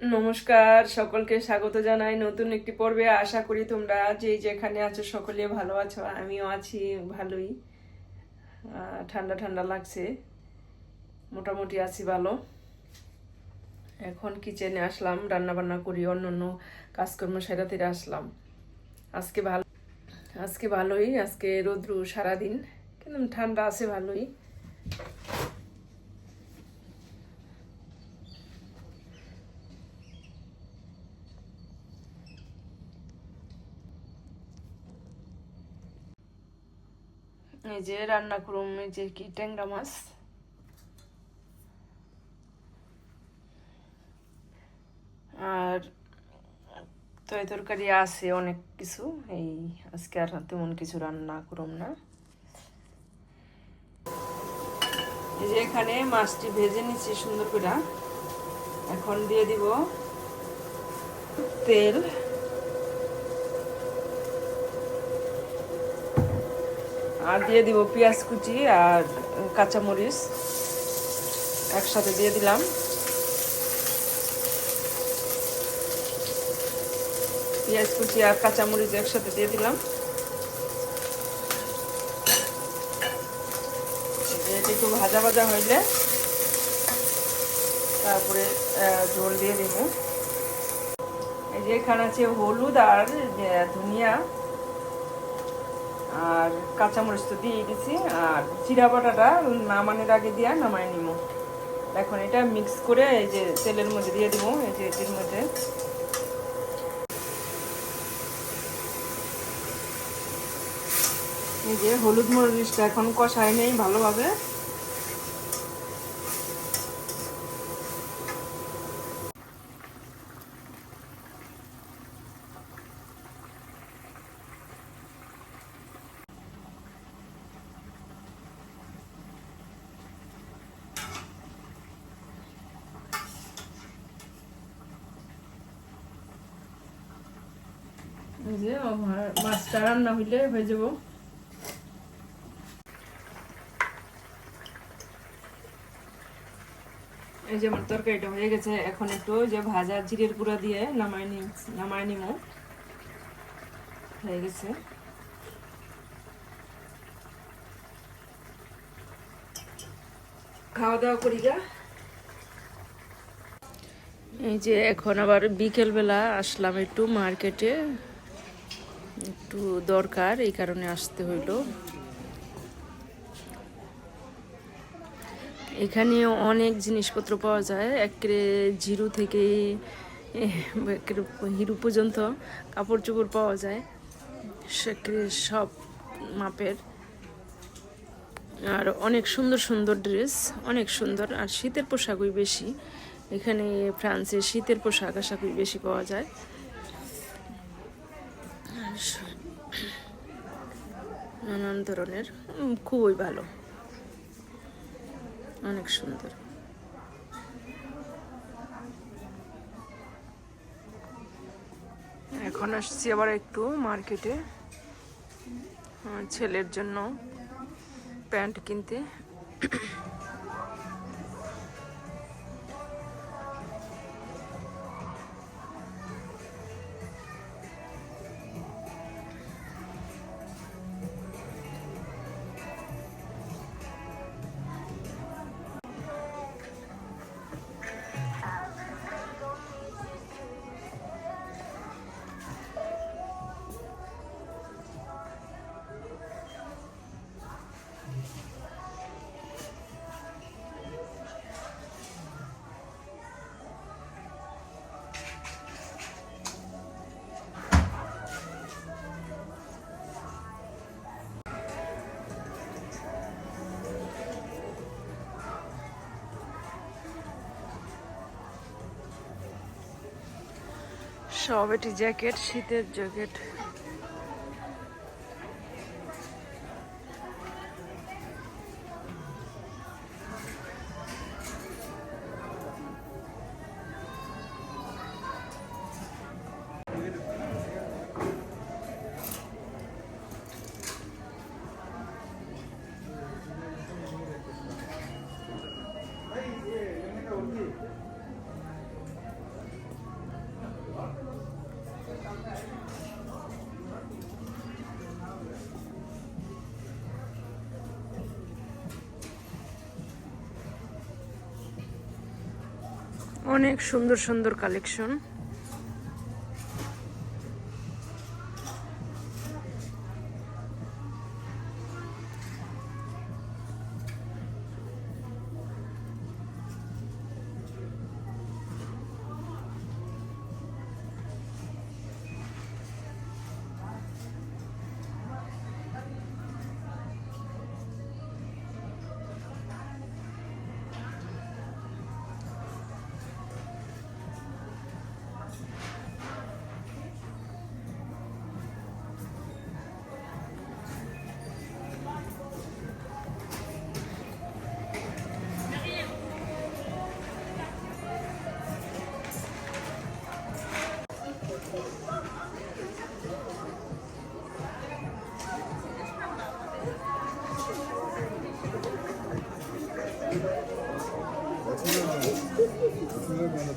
নমস্কার, সকলকে স্বাগত জানাই নতুন একটি পর্বে। আশা করি তোমরা যে যেখানে আছো সকলে ভালো আছো, আমিও আছি ভালোই। ঠান্ডা ঠান্ডা লাগছে, মোটামুটি আছি ভালো। এখন কিচেনে আসলাম রান্না বান্না করি অন্য অন্য কাজকর্ম সেরাতে আসলাম। আজকে ভালো আজকে ভালোই, আজকে রৌদ্র সারাদিন কিন্তু ঠান্ডা আছে ভালোই। এই যে রান্না করুম, এই যে কি ট্যাংরা মাছ। আর তয় তরকারি আছে অনেক কিছু, এই আজকে আর তেমন কিছু রান্না করুম না। এই যে এখানে মাছটি ভেজে নিচ্ছি সুন্দর করে। এখন দিয়ে দিব তেল। আর দিয়ে দিব পেঁয়াজ কুচি আর কাঁচামরিচ। একসাথে দিয়ে দিলাম। পেঁয়াজ কুচি আর কাঁচামরিচ একসাথে দিয়ে দিলাম। এটা একটু ভাজা ভাজা হইলে তারপরে ঝোল দিয়ে দেব। এই যে এখানে আছে হলুদ আর ধনিয়া। আর কাঁচামরিচ তো দিয়ে দিছি, আর জিরা বাটাটা নামানোর আগে দিয়ে নামায় নিব এখন এটা মিক্স করে এই যে তেলের মধ্যে দিয়ে দিব এই যে এটির মধ্যে। এই যে হলুদ মরিচটা এখন কষায় নেই ভালোভাবে। যে আমার মাছটা রান্না হইলে হয়ে যাব। এই যে আমার তরকারিটা হয়ে গেছে এখন একটু যে ভাজা জিরের গুঁড়া দিয়ে নামায় নি নামায় নিমো। হয়ে গেছে। খাওয়া দাওয়া করি যা এই যে এখন আবার বিকেলবেলা আসলাম একটু মার্কেটে। একটু দরকার, এই কারণে আসতে হইল। এখানে অনেক জিনিসপত্র পাওয়া যায়, একেবারে জিরো থেকে হিরু পর্যন্ত কাপড় চোপড় পাওয়া যায়। সেখানে সব মাপের। আর অনেক সুন্দর সুন্দর ড্রেস, অনেক সুন্দর। আর শীতের পোশাকই বেশি। এখানে ফ্রান্সে শীতের পোশাক আশাকই বেশি পাওয়া যায়। আর নানান ধরনের খুবই ভালো। অনেক সুন্দর। এখন আসছি আবার একটু মার্কেটে। ছেলের জন্য প্যান্ট কিনতে। সব এটি জ্যাকেট শীতের জ্যাকেট। অনেক সুন্দর সুন্দর কালেকশন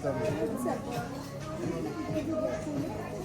Thank you.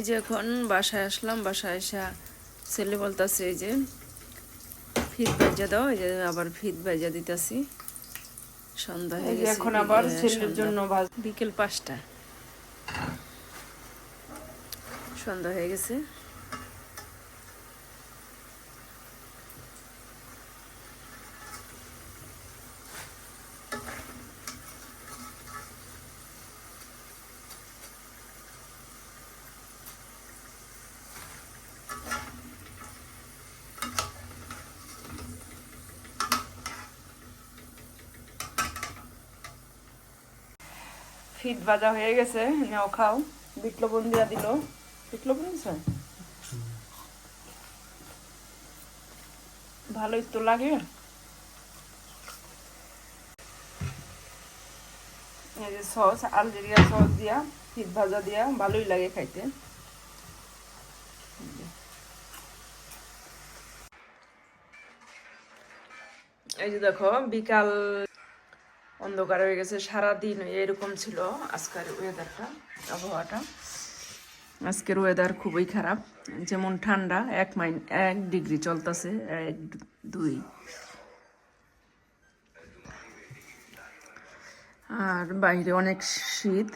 এই যে এখন বাসায় আসলাম বাসায় আসা ছেলে বলতেছে এই যে ফিত বাজা দাও এই যে আবার ফিত বাজা দিতেছি। সন্ধ্যা হয়ে গেছে এখন আবার ছেলের জন্য বিকেল পাঁচটা। সন্ধ্যা হয়ে গেছে। ফিট ভাজা হয়ে গেছে, নাও খাও। বিট লবণ দিয়া দিল। বিট লবণ দিছে ভালোই তো লাগে। এই যে সস, আলজেরিয়া সস দিয়া, ফিট ভাজা দিয়া, ভালোই লাগে খাইতে। এই যে দেখো, বিকাল অন্ধকার হয়ে গেছে, সারাদিন এরকম ছিল আজকের ওয়েদারটা আবহাওয়াটা। আজকের ওয়েদার খুবই খারাপ, যেমন ঠান্ডা, এক মাইন, এক ডিগ্রি চলতেছে, এক দুই। আর বাইরে অনেক শীত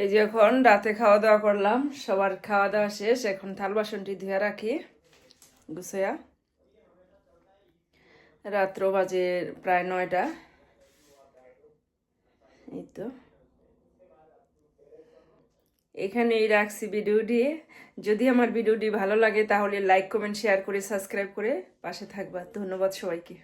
এই যে এখন রাতে খাওয়া দাওয়া করলাম, সবার খাওয়া দাওয়া শেষ, এখন থাল বাসনটি ধুয়ে রাখি। গুছাইয়া। রাত্র বাজে প্রায় নয়টা। এই তো। এখানেই রাখছি ভিডিওটি। যদি আমার ভিডিওটি ভালো লাগে তাহলে লাইক, কমেন্ট, শেয়ার করে, সাবস্ক্রাইব করে পাশে থাকবা। ধন্যবাদ সবাইকে।